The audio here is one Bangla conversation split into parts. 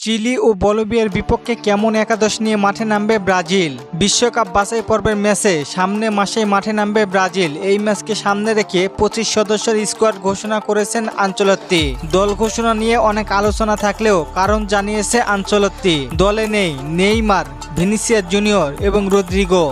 চিলি ও বলবিয়ার বিপক্ষে কেমন একাদশ নিয়ে মাঠে নামবে ব্রাজিল? বিশ্বকাপ বাছাই পর্বের ম্যাচে সামনে মাসে মাঠে নামবে ব্রাজিল। এই ম্যাচকে সামনে রেখে পঁচিশ সদস্যের স্কোয়াড ঘোষণা করেছেন আঞ্চলত্তি। দল ঘোষণা নিয়ে অনেক আলোচনা থাকলেও কারণ জানিয়েছে আঞ্চলত্তি। দলে নেই নেইমার ভিনিসিয়া জুনিয়র এবং রদ্রিগো।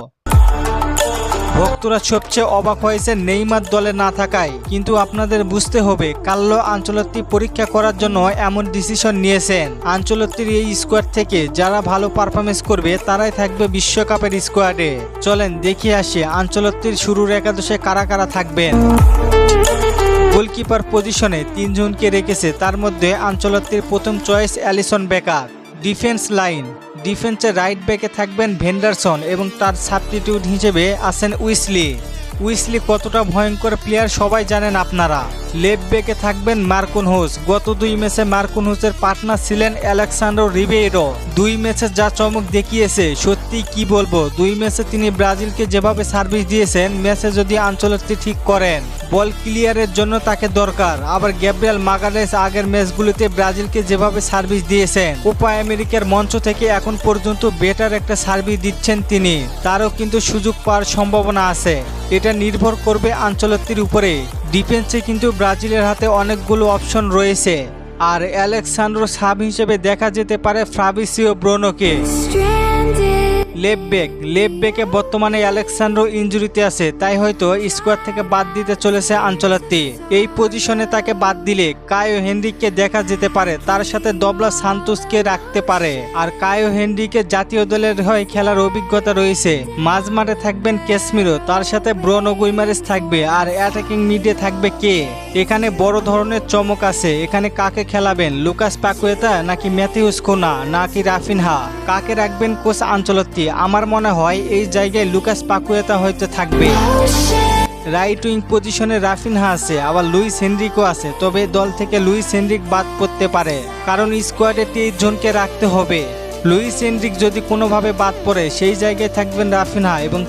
ভক্তরা সবচেয়ে অবাক হয়েছে নেইমার দলে না থাকায়। কিন্তু আপনাদের বুঝতে হবে কাল্লো আঞ্চলত্তি পরীক্ষা করার জন্য এমন ডিসিশন নিয়েছেন। আঞ্চলত্তির এই স্কোয়াড থেকে যারা ভালো পারফরমেন্স করবে, তারাই থাকবে বিশ্বকাপের স্কোয়াডে চলেন, দেখে আসি আঞ্চলত্তির শুরুর একাদশে কারা কারা থাকবেন। গোলকিপার পজিশনে তিনজনকে রেখেছে, তার মধ্যে আঞ্চলত্তির প্রথম choice Alisson Becker. Defence line ডিফেন্সে রাইট ব্যাকে থাকবেন ভেন্ডারসন এবং তার সাবস্টিটিউট হিসেবে আছেন উইসলি। উইসলি কতটা ভয়ঙ্কর প্লেয়ার সবাই জানেন আপনারা। লেফট ব্যাকে থাকবেন মার্কুন হোস। গত দুই ম্যাচে মার্কুন হোসের পার্টনার ছিলেন অ্যালেক্সান্ড্রো রিবেইরো। দুই ম্যাচে যা চমক দেখিয়েছে সত্যি কি বলব? দুই ম্যাচে তিনি ব্রাজিলকে যেভাবে সার্ভিস দিয়েছেন, ম্যাচে যদি আঞ্চলিকটি ঠিক করেন, বল ক্লিয়ারের জন্য তাকে দরকার। আবার গ্যাব্রিয়াল মাগারেস আগের ম্যাচগুলিতে ব্রাজিলকে যেভাবে সার্ভিস দিয়েছেন, কোপা আমেরিকার মঞ্চ থেকে এখন পর্যন্ত বেটার একটা সার্ভিস দিচ্ছেন তিনি। তারও কিন্তু সুযোগ পাওয়ার সম্ভাবনা আছে। এটা নির্ভর করবে আঞ্চলত্বের উপরে। ডিফেন্সে কিন্তু ব্রাজিলের হাতে অনেকগুলো অপশন রয়েছে। আর অ্যালেক্সান্ড্রো সাব হিসেবে দেখা যেতে পারে ফ্রাবিসিও ব্রোনোকে। লেফট ব্যাকে। বর্তমানে অ্যালেক্সান্ড্রো ইঞ্জুরিতে আছে, তাই হয়তো স্কোয়াড থেকে বাদ দিতে চলেছে আঞ্চলাত্তি। এই পজিশনে তাকে বাদ দিলে কায়ো হেনরিককে দেখা যেতে পারে, তার সাথে দবলা সান্তোসকে রাখতে পারে। আর কায়ো হেনরিকে জাতীয় দলের হয়ে খেলার অভিজ্ঞতা রয়েছে। মাঝমাঠে থাকবেন ক্যাসমিরো, তার সাথে ব্রনো গুইমারেস থাকবে, আর অ্যাটাকিং মিডে থাকবে কে? এখানে বড় ধরনের চমক আছে, এখানে কাকে খেলাবেন, লুকাস পাকুয়েতা নাকি ম্যাথিউস কোনা, নাকি রাফিনহা? কাকে রাখবেন কোচ আঞ্চলত্তি? আমার মনে হয় এই জায়গায় লুকাস পাকুয়েতা হয়তো থাকবে। রাইট উইং পজিশনে রাফিনহা আছে, আবার লুইস হেনরিকও আছে, তবে দল থেকে লুইস হেনরিক বাদ পড়তে পারে। কারণ স্কোয়াডে তেইশ জনকে রাখতে হবে। লুইস হেনরিক যদি কোনোভাবে বাদ পড়ে, সেই জায়গায় থাকবেন রাফিনহা এবং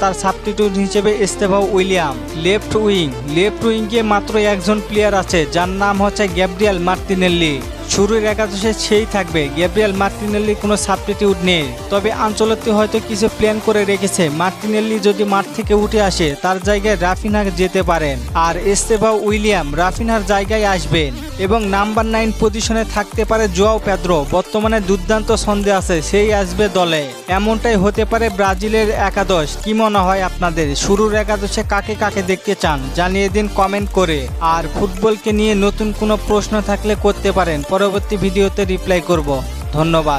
তার সাবস্টিটিউট হিসেবে Estevao William. Left wing left উইংয়ে মাত্র একজন প্লেয়ার আছে, যার নাম হচ্ছে গ্যাব্রিয়াল মার্তিনেল্লি শুরুর একাদশে সেই থাকবে। গ্যাব্রিয়াল মার্টিনেল্লি কোনো সাবস্টিটিউট নেই। তবে আঞ্চলতে হয়তো কিছু প্ল্যান করে রেখেছে। মার্টিনেল্লি যদি মাঠ থেকে উঠে আসে, তার জায়গায় রাফিনহা যেতে পারেন। আর এস্তেভা উইলিয়াম রাফিনহার জায়গায় আসবেন। এবং নাম্বার নাইন পজিশনে থাকতে পারে জোয়াও পেদ্রো। বর্তমানে দুর্দান্ত সন্দেহ আছে, সেই আসবে দলে। এমনটাই হতে পারে ব্রাজিলের একাদশ। কি মনে হয় আপনাদের? শুরুর একাদশে কাকে কাকে দেখতে চান? জানিয়ে দিন কমেন্ট করে। আর ফুটবলকে নিয়ে নতুন কোনো প্রশ্ন থাকলে করতে পারেন। পরবর্তী ভিডিওতে রিপ্লাই করব। ধন্যবাদ।